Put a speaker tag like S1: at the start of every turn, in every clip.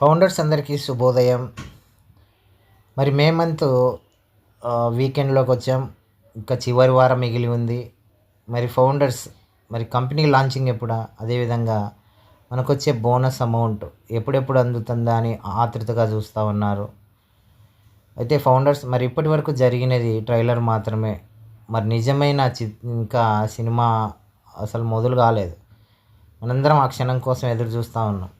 S1: Founders అందరికీ శుభోదయం. మరి మే మంత్ వీకెండ్లోకి వచ్చాం. ఇంకా చివరి వారం మిగిలి ఉంది. మరి ఫౌండర్స్ మరి కంపెనీ లాంచింగ్ ఎప్పుడా? అదేవిధంగా మనకు వచ్చే బోనస్ అమౌంట్ ఎప్పుడెప్పుడు అందుతుందా అని ఆతృతగా చూస్తూ ఉన్నారు. అయితే ఫౌండర్స్ మరి ఇప్పటి వరకు జరిగినది ట్రైలర్ మాత్రమే. మరి నిజమైన చి ఇంకా సినిమా అసలు మొదలు కాలేదు. మనందరం ఆ క్షణం కోసం ఎదురు చూస్తూ ఉన్నాం.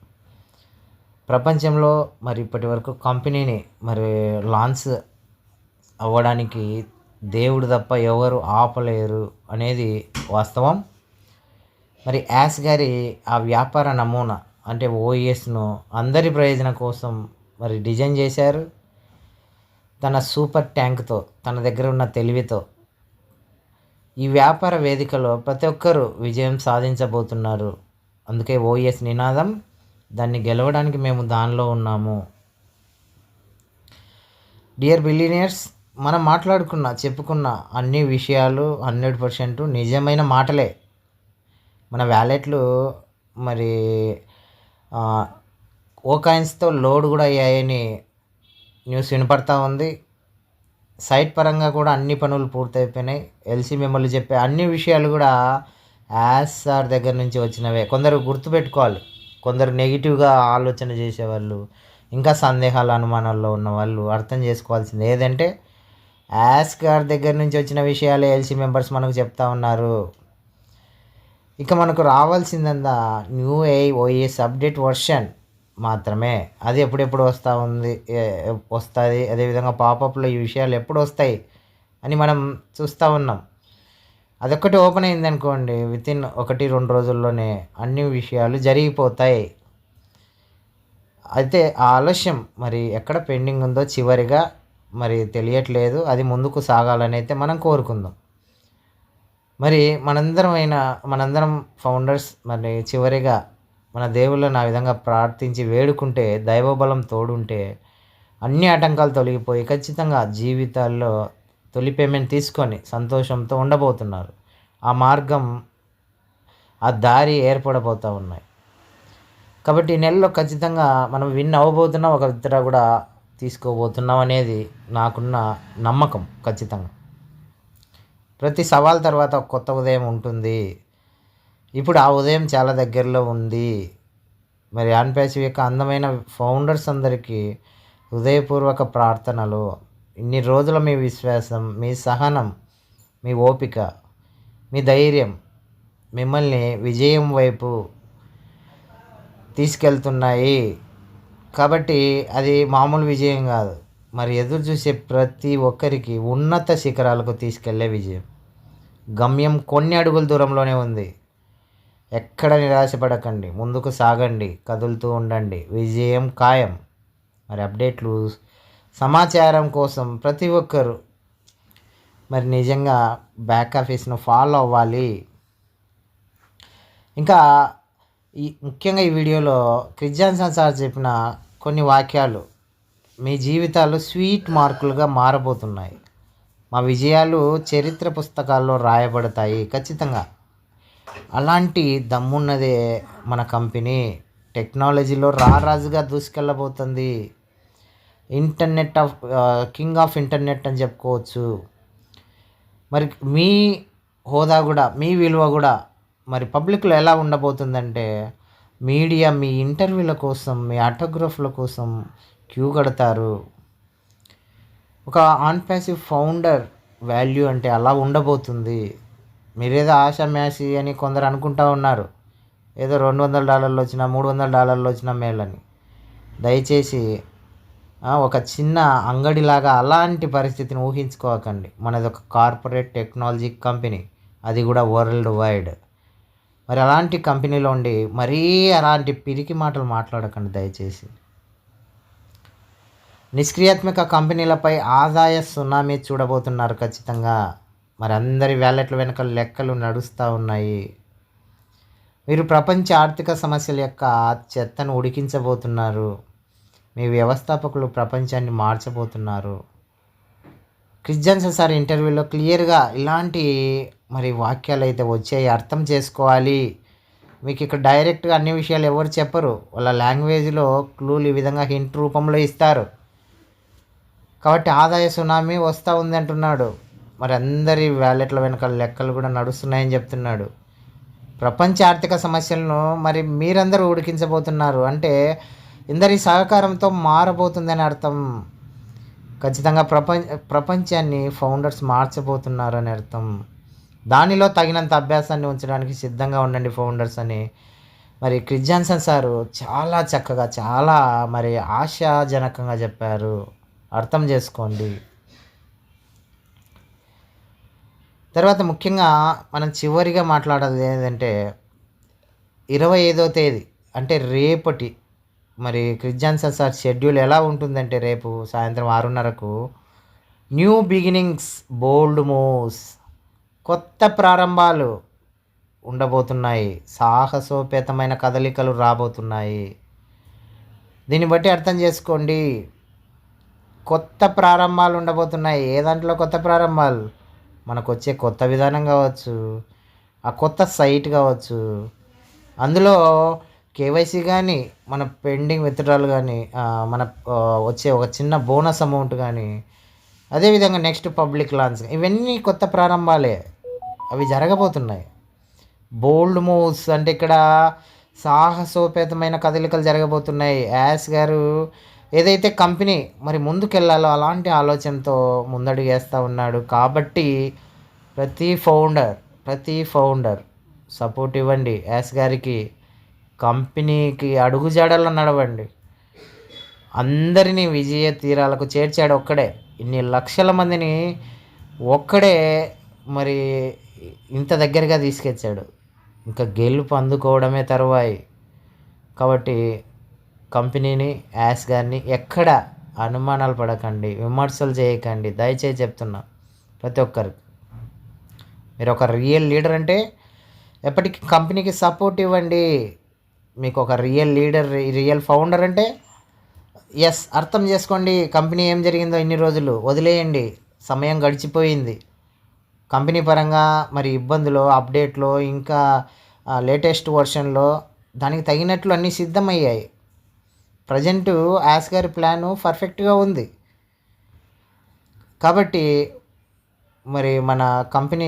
S1: ప్రపంచంలో మరి ఇప్పటి వరకు కంపెనీని మరి లాంచ్ అవ్వడానికి దేవుడు తప్ప ఎవరు ఆపలేరు అనేది వాస్తవం. మరి యాస్ గారి ఆ వ్యాపార నమూనా అంటే ఓఎస్ను అందరి ప్రయోజనం కోసం మరి డిజైన్ చేశారు. తన సూపర్ ట్యాంక్తో తన దగ్గర ఉన్న తెలివితో ఈ వ్యాపార వేదికలో ప్రతి ఒక్కరూ విజయం సాధించబోతున్నారు. అందుకే ఓఎస్ నినాదం. దాన్ని గెలవడానికి మేము దానిలో ఉన్నాము. డియర్ బిలీనియర్స్ మనం మాట్లాడుకున్న చెప్పుకున్న అన్ని విషయాలు హండ్రెడ్ పర్సెంట్ నిజమైన మాటలే. మన వ్యాలెట్లు మరి ఓ కాయిన్స్తో లోడ్ కూడా అయ్యాయని న్యూస్ వినపడతా ఉంది. సైట్ పరంగా కూడా అన్ని పనులు పూర్తయిపోయినాయి. ఎల్సీ మిమ్మల్ని చెప్పే అన్ని విషయాలు కూడా యాస్ సార్ దగ్గర నుంచి వచ్చినవే. కొందరు గుర్తుపెట్టుకోవాలి. కొందరు నెగిటివ్గా ఆలోచన చేసేవాళ్ళు ఇంకా సందేహాలు అనుమానాల్లో ఉన్న వాళ్ళు అర్థం చేసుకోవాల్సింది. ఏదంటే యాస్ గారి దగ్గర నుంచి వచ్చిన విషయాలు ఎల్సీ మెంబర్స్ మనకు చెప్తా ఉన్నారు. ఇక మనకు రావాల్సిందంతా new A OS update version మాత్రమే. అది ఎప్పుడెప్పుడు వస్తూ ఉంది వస్తుంది అదేవిధంగా పాపప్లో ఈ విషయాలు ఎప్పుడు వస్తాయి అని మనం చూస్తూ ఉన్నాం. అదొక్కటి ఓపెన్ అయింది అనుకోండి వితిన్ ఒకటి రెండు రోజుల్లోనే అన్ని విషయాలు జరిగిపోతాయి. అయితే ఆ ఆలస్యం మరి ఎక్కడ పెండింగ్ ఉందో చివరిగా మరి తెలియట్లేదు. అది ముందుకు సాగాలని అయితే మనం కోరుకుందాం. మరి మనందరం అయిన మనందరం ఫౌండర్స్ మరి చివరిగా మన దేవుళ్ళని ఆ విధంగా ప్రార్థించి వేడుకుంటే దైవబలం తోడుంటే అన్ని ఆటంకాలు తొలగిపోయి ఖచ్చితంగా జీవితాల్లో తొలి పేమెంట్ తీసుకొని సంతోషంతో ఉండబోతున్నారు. ఆ మార్గం ఆ దారి ఏర్పడబోతూ ఉన్నాయి. కాబట్టి ఈ నెలలో ఖచ్చితంగా మనం విన్ అవ్వబోతున్నాం ఒక ఇతర కూడా తీసుకోబోతున్నాం అనేది నాకున్న నమ్మకం ఖచ్చితంగా. ప్రతి సవాల్ తర్వాత ఒక కొత్త ఉదయం ఉంటుంది. ఇప్పుడు ఆ ఉదయం చాలా దగ్గరలో ఉంది. మరి ఆన్పేసి యొక్క అందమైన ఫౌండర్స్ అందరికీ హృదయపూర్వక ప్రార్థనలు ఇన్ని రోజుల మీ విశ్వాసం మీ సహనం మీ ఓపిక మీ ధైర్యం మిమ్మల్ని విజయం వైపు తీసుకెళ్తున్నాయి. కాబట్టి అది మామూలు విజయం కాదు. మరి ఎదురు చూసే ప్రతి ఒక్కరికి ఉన్నత శిఖరాలకు తీసుకెళ్ళే విజయం. గమ్యం కొన్ని అడుగుల దూరంలోనే ఉంది. ఎక్కడ నిరాశపడకండి. ముందుకు సాగండి. కదులుతూ ఉండండి. విజయం ఖాయం. మరి అప్డేట్లు సమాచారం కోసం ప్రతి ఒక్కరు. మరి నిజంగా బ్యాక్ ఆఫీస్ను ఫాలో అవ్వాలి. ఇంకా ఈ ముఖ్యంగా ఈ వీడియోలో క్రిజాన్సన్ సార్ చెప్పిన కొన్ని వాక్యాలు మీ జీవితాలు స్వీట్ మార్కులుగా మారబోతున్నాయి. మా విజయాలు చరిత్ర పుస్తకాల్లో రాయబడతాయి ఖచ్చితంగా. అలాంటి దమ్మున్నదే మన కంపెనీ టెక్నాలజీలో రారాజుగా దూసుకెళ్ళబోతుంది. Internet of king of internet అని చెప్పుకోవచ్చు. మరి మీ హోదా కూడా మీ విలువ కూడా మరి పబ్లిక్లో ఎలా ఉండబోతుందంటే మీడియా మీ ఇంటర్వ్యూల కోసం మీ ఆటోగ్రాఫ్ల కోసం క్యూ కడతారు. ఒక ఆన్ ప్యాసివ్ ఫౌండర్ వాల్యూ అంటే అలా ఉండబోతుంది. మీరేదో ఆశ మ్యాసి అని కొందరు అనుకుంటా ఉన్నారు. ఏదో రెండు వందల డాలర్లు వచ్చినా మూడు వందల డాలర్లు వచ్చినా మేలని. దయచేసి ఒక చిన్న అంగడిలాగా అలాంటి పరిస్థితిని ఊహించుకోకండి. మనది ఒక కార్పొరేట్ టెక్నాలజీ కంపెనీ. అది కూడా వరల్డ్ వైడ్. మరి అలాంటి కంపెనీలో ఉండి మరీ అలాంటి పిరికి మాటలు మాట్లాడకండి దయచేసి. నిష్క్రియాత్మక కంపెనీలపై ఆదాయ సునామీ చూడబోతున్నారు ఖచ్చితంగా. మరి అందరి వ్యాలెట్ల వెనుక లెక్కలు నడుస్తూ ఉన్నాయి. మీరు ప్రపంచ ఆర్థిక సమస్యల యొక్క చెత్తను ఉడికించబోతున్నారు. మీ వ్యవస్థాపకులు ప్రపంచాన్ని మార్చబోతున్నారు. క్రిస్టియన్స్ సార్ ఇంటర్వ్యూలో క్లియర్గా ఇలాంటి మరి వాక్యాలు అయితే వచ్చాయి అర్థం చేసుకోవాలి. మీకు ఇక్కడ డైరెక్ట్గా అన్ని విషయాలు ఎవరు చెప్పరు. వాళ్ళ లాంగ్వేజ్లో క్లూలు ఈ విధంగా హింట్ రూపంలో ఇస్తారు. కాబట్టి ఆదాయ సునామీ వస్తూ ఉంది అంటున్నాడు. మరి అందరి వ్యాలెట్ల వెనక లెక్కలు కూడా నడుస్తున్నాయని చెప్తున్నాడు. ప్రపంచ ఆర్థిక సమస్యలను మరి మీరందరూ ఉడికించబోతున్నారు. అంటే ఇందరి సహకారంతో మారబోతుందని అర్థం. ఖచ్చితంగా ప్రపంచ ప్రపంచాన్ని ఫౌండర్స్ మార్చబోతున్నారని అర్థం. దానిలో తగినంత అభ్యాసాన్ని ఉంచడానికి సిద్ధంగా ఉండండి ఫౌండర్స్ అని. మరి క్రిస్జాన్సన్ సారు చాలా చక్కగా చాలా మరి ఆశాజనకంగా చెప్పారు. అర్థం చేసుకోండి. తర్వాత ముఖ్యంగా మనం చివరిగా మాట్లాడాలి ఏంటంటే ఇరవై ఐదో తేదీ అంటే రేపటి మరి క్రిస్జాన్సన్ సార్ షెడ్యూల్ ఎలా ఉంటుందంటే రేపు సాయంత్రం ఆరున్నరకు న్యూ బిగినింగ్స్ బోల్డ్ మూవ్స్ కొత్త ప్రారంభాలు ఉండబోతున్నాయి. సాహసోపేతమైన కదలికలు రాబోతున్నాయి. దీన్ని బట్టి అర్థం చేసుకోండి. కొత్త ప్రారంభాలు ఉండబోతున్నాయి. ఏ దాంట్లో కొత్త ప్రారంభాలు? మనకు వచ్చే కొత్త విధానం కావచ్చు. ఆ కొత్త సైట్ కావచ్చు. అందులో కేవైసీ కానీ మన పెండింగ్ విత్డ్రాలు కానీ మన వచ్చే ఒక చిన్న బోనస్ అమౌంట్ కానీ అదేవిధంగా నెక్స్ట్ పబ్లిక్ లాంచ్ ఇవన్నీ కొత్త ప్రారంభాలే. అవి జరగబోతున్నాయి. బోల్డ్ మూవ్స్ అంటే ఇక్కడ సాహసోపేతమైన కదలికలు జరగబోతున్నాయి. యాస్ గారు ఏదైతే కంపెనీ మరి ముందుకెళ్ళాలో అలాంటి ఆలోచనతో ముందడుగు వేస్తూ ఉన్నాడు. కాబట్టి ప్రతి ఫౌండర్ ప్రతి ఫౌండర్ సపోర్ట్ ఇవ్వండి యాస్ గారికి. కంపెనీకి అడుగుజాడల్లో నడవండి. అందరినీ విజయ తీరాలకు చేర్చాడు ఒక్కడే. ఇన్ని లక్షల మందిని ఒక్కడే మరి ఇంత దగ్గరగా తీసుకొచ్చాడు. ఇంకా గెలుపు అందుకోవడమే తరువాయి. కాబట్టి కంపెనీని యాస్ గారిని ఎక్కడ అనుమానాలు పడకండి విమర్శలు చేయకండి. దయచేసి చెప్తున్నా ప్రతి ఒక్కరికి. మీరు ఒక రియల్ లీడర్ అంటే ఎప్పటికీ కంపెనీకి సపోర్ట్ ఇవ్వండి. మీకు ఒక రియల్ లీడర్ రియల్ ఫౌండర్ అంటే ఎస్ అర్థం చేసుకోండి కంపెనీ ఏం జరిగిందో ఇన్ని రోజులు వదిలేయండి సమయం గడిచిపోయింది. కంపెనీ పరంగా మరి ఇబ్బందులు అప్డేట్లో ఇంకా లేటెస్ట్ వర్షన్లో దానికి తగినట్లు అన్నీ సిద్ధమయ్యాయి. ప్రజెంటు యాస్ గారి ప్లాను పర్ఫెక్ట్గా ఉంది. కాబట్టి మరి మన కంపెనీ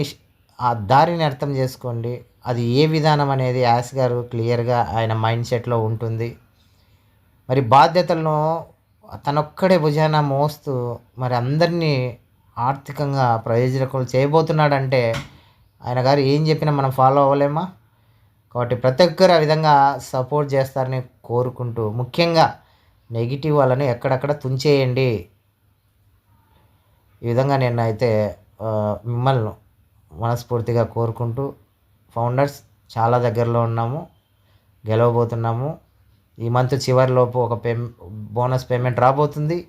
S1: ఆ దారిని అర్థం చేసుకోండి అది ఏ విధానం అనేది యాస్ గారు క్లియర్గా ఆయన మైండ్ సెట్లో ఉంటుంది. మరి బాధ్యతలను తనొక్కడే భుజాన మోస్తూ మరి అందరినీ ఆర్థికంగా ప్రయోజకులు చేయబోతున్నాడంటే ఆయన గారు ఏం చెప్పినా మనం ఫాలో అవ్వలేమా? కాబట్టి ప్రతి ఒక్కరు ఆ విధంగా సపోర్ట్ చేస్తారని కోరుకుంటూ ముఖ్యంగా నెగిటివ్ వాళ్ళని ఎక్కడక్కడ తుంచేయండి. ఈ విధంగా నేను అయితే మిమ్మల్ని మనస్ఫూర్తిగా కోరుకుంటూ ఫౌండర్స్ చాలా దగ్గరలో ఉన్నాము గెలవబోతున్నాము. ఈ మంత్ చివరిలోపు ఒక పే బోనస్ పేమెంట్ రాబోతుంది.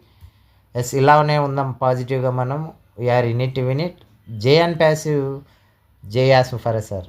S1: ఎస్ ఇలానే ఉందాం పాజిటివ్గా మనం. We're in it win it jay and passive jay as for sir